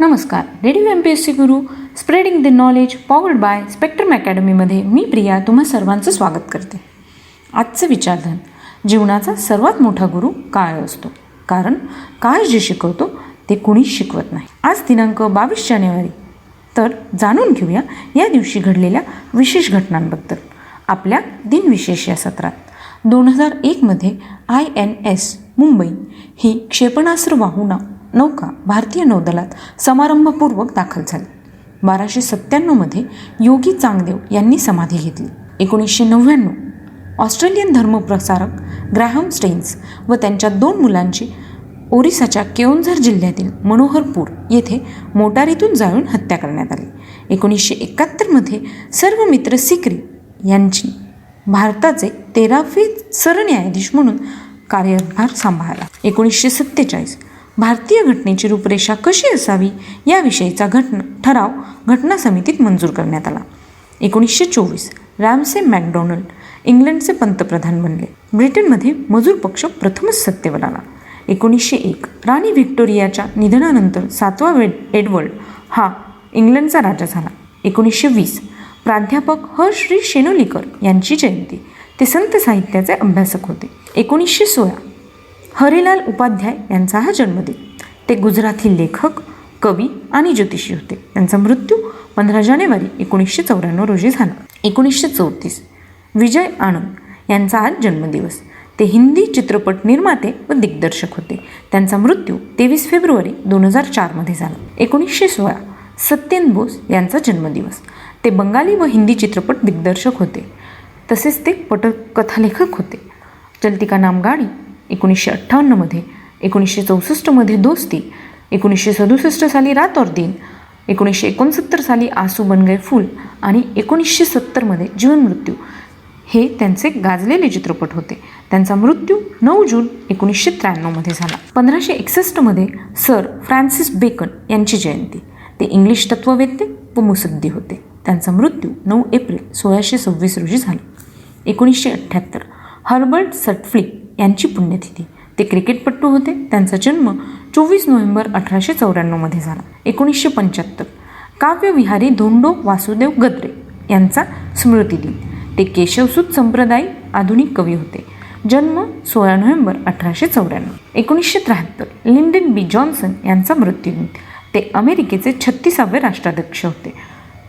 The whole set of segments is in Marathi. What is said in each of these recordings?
नमस्कार radio M P S C Guru spreading the knowledge powered by spectrum अकॅडमीमध्ये मी प्रिया तुम्हा सर्वांचं स्वागत करते. आजचं विचारधन जीवनाचा सर्वात मोठा गुरु काळ असतो? कारण काळ जे शिकवतो ते कुणीच शिकवत नाही. आज दिनांक बावीस जानेवारी. तर जाणून घेऊया या दिवशी घडलेल्या विशेष घटनांबद्दल. आपल्या दिनविशेष या सत्रात. दोन हजार एकमध्ये आय एन एस मुंबई ही क्षेपणास्त्र वाहू नौका भारतीय नौदलात समारंभपूर्वक दाखल झाली. बाराशे सत्त्याण्णवमध्ये योगी चांगदेव यांनी समाधी घेतली. एकोणीसशे नव्याण्णव ऑस्ट्रेलियन धर्मप्रसारक ग्रॅहम स्टेन्स व त्यांच्या दोन मुलांची ओरिसाच्या केओंझर जिल्ह्यातील मनोहरपूर येथे मोटारीतून जाळून हत्या करण्यात आली. एकोणीसशे एकाहत्तरमध्ये सर्व मित्र सिक्री यांची भारताचे तेरावे सरन्यायाधीश म्हणून कार्यभार सांभाळला. एकोणीसशे सत्तेचाळीस भारतीय घटनेची रूपरेषा कशी असावी याविषयीचा घटना ठराव घटना समितीत मंजूर करण्यात आला. एकोणीसशे चोवीस रॅमसे मॅकडॉनल्ड इंग्लंडचे पंतप्रधान बनले. ब्रिटनमध्ये मजूर पक्ष प्रथमच सत्तेवर आला. एकोणीसशे एक राणी व्हिक्टोरियाच्या निधनानंतर सातवा वेड एडवर्ड हा इंग्लंडचा राजा झाला. एकोणीसशे वीस प्राध्यापक ह श्री शेनोलीकर यांची जयंती. ते संत साहित्याचे अभ्यासक होते. एकोणीसशे सोळा हरिलाल उपाध्याय यांचा हा जन्मदिन. ते गुजराती लेखक कवी आणि ज्योतिषी होते. त्यांचा मृत्यू पंधरा जानेवारी एकोणीसशे चौऱ्याण्णव रोजी झाला. एकोणीसशे चौतीस. विजय आनंद यांचा आज जन्मदिवस. ते हिंदी चित्रपट निर्माते व दिग्दर्शक होते. त्यांचा मृत्यू तेवीस फेब्रुवारी दोन हजार चारमध्ये झाला. एकोणीसशे सोळा. सत्येन बोस यांचा जन्मदिवस. ते बंगाली व हिंदी चित्रपट दिग्दर्शक होते. तसेच ते पटकथालेखक होते. चलती का नाम एकोणीसशे अठ्ठावन्नमध्ये एकोणीसशे चौसष्टमध्ये दोस्ती एकोणीसशे सदुसष्ट साली रात और दिन एकोणीसशे एकोणसत्तर साली आसू बन गए फूल आणि एकोणीसशे सत्तरमध्ये जीवनमृत्यू हे त्यांचे गाजलेले चित्रपट होते. त्यांचा मृत्यू नऊ जून एकोणीसशे त्र्याण्णवमध्ये झाला. पंधराशे एकसष्टमध्ये सर फ्रान्सिस बेकन यांची जयंती. ते इंग्लिश तत्ववेत्ते व मुसद्दी होते. त्यांचा मृत्यू नऊ एप्रिल सोळाशे सव्वीस रोजी झाला. एकोणीसशे अठ्ठ्याहत्तर हर्बर्ट सटफ्लिक यांची पुण्यतिथी. ते क्रिकेटपटू होते. त्यांचा जन्म चोवीस नोव्हेंबर अठराशे चौऱ्याण्णवमध्ये झाला. एकोणीसशे पंच्याहत्तर. काव्यविहारी धोंडो वासुदेव गद्रे यांचा स्मृतिदिन ते केशवसूत संप्रदायी आधुनिक कवी होते. जन्म सोळा नोव्हेंबर अठराशे चौऱ्याण्णव. एकोणीसशे त्र्याहत्तर. लिंडन बी जॉन्सन यांचा मृत्यूदिन ते अमेरिकेचे छत्तीसावे राष्ट्राध्यक्ष होते.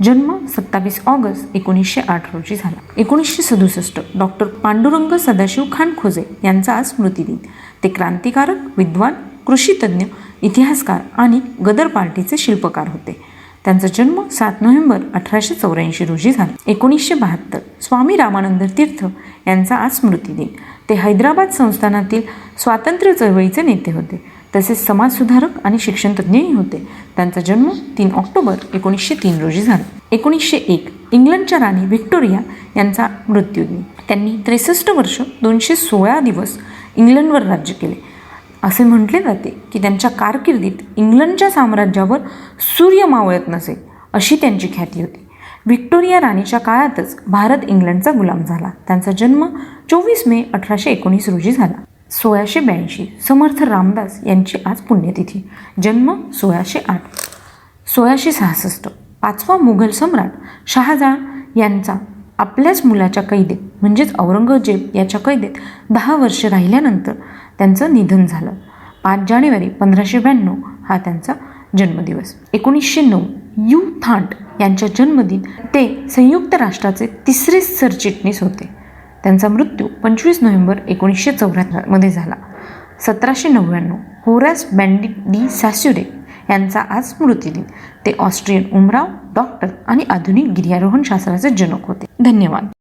जन्म सत्तावीस ऑगस्ट एकोणीसशे आठ रोजी झाला. एकोणीसशे सदुसष्ट डॉक्टर पांडुरंग सदाशिव खान खोजे यांचा आज स्मृतिदिन ते क्रांतिकारक विद्वान कृषीतज्ञ इतिहासकार आणि गदर पार्टीचे शिल्पकार होते. त्यांचा जन्म सात नोव्हेंबर अठराशे चौऱ्याऐंशी रोजी झाला. एकोणीसशे बहात्तर स्वामी रामानंद तीर्थ यांचा आज स्मृतिदिन ते हैदराबाद संस्थानातील स्वातंत्र्य चळवळीचे नेते होते. तसेच समाजसुधारक आणि शिक्षणतज्ञही होते. त्यांचा जन्म तीन ऑक्टोबर एकोणीसशे तीन रोजी झाला. एकोणीसशे एक इंग्लंडच्या राणी व्हिक्टोरिया यांचा मृत्यू त्यांनी त्रेसष्ट वर्ष दोनशे सोळा दिवस इंग्लंडवर राज्य केले. असे म्हटले जाते की त्यांच्या कारकिर्दीत इंग्लंडच्या साम्राज्यावर सूर्य मावळत नसे अशी त्यांची ख्याती होती. व्हिक्टोरिया राणीच्या काळातच भारत इंग्लंडचा गुलाम झाला. त्यांचा जन्म चोवीस मे अठराशे एकोणीस रोजी झाला. सोळाशे ब्याऐंशी समर्थ रामदास यांची आज पुण्यतिथी. जन्म सोळाशे आठ. सोळाशे सहासष्ट. पाचवा मुघल सम्राट शहाजहान यांचा आपल्याच मुलाच्या कैदेत म्हणजेच औरंगजेब याच्या कैदेत दहा वर्ष राहिल्यानंतर त्यांचं निधन झालं. पाच जानेवारी पंधराशे ब्याण्णव हा त्यांचा जन्मदिवस. एकोणीसशे नऊ यू थांट यांच्या जन्मदिन ते संयुक्त राष्ट्राचे तिसरे सरचिटणीस होते. त्यांचा मृत्यू पंचवीस नोव्हेंबर एकोणीसशे चौऱ्याहत्तरमध्ये झाला. सतराशे नव्याण्णव होरॅस बँडी डी सॅस्युरे यांचा आज स्मृतिदिन ते ऑस्ट्रियन उमराव डॉक्टर आणि आधुनिक गिर्यारोहण शास्त्राचे जनक होते. धन्यवाद.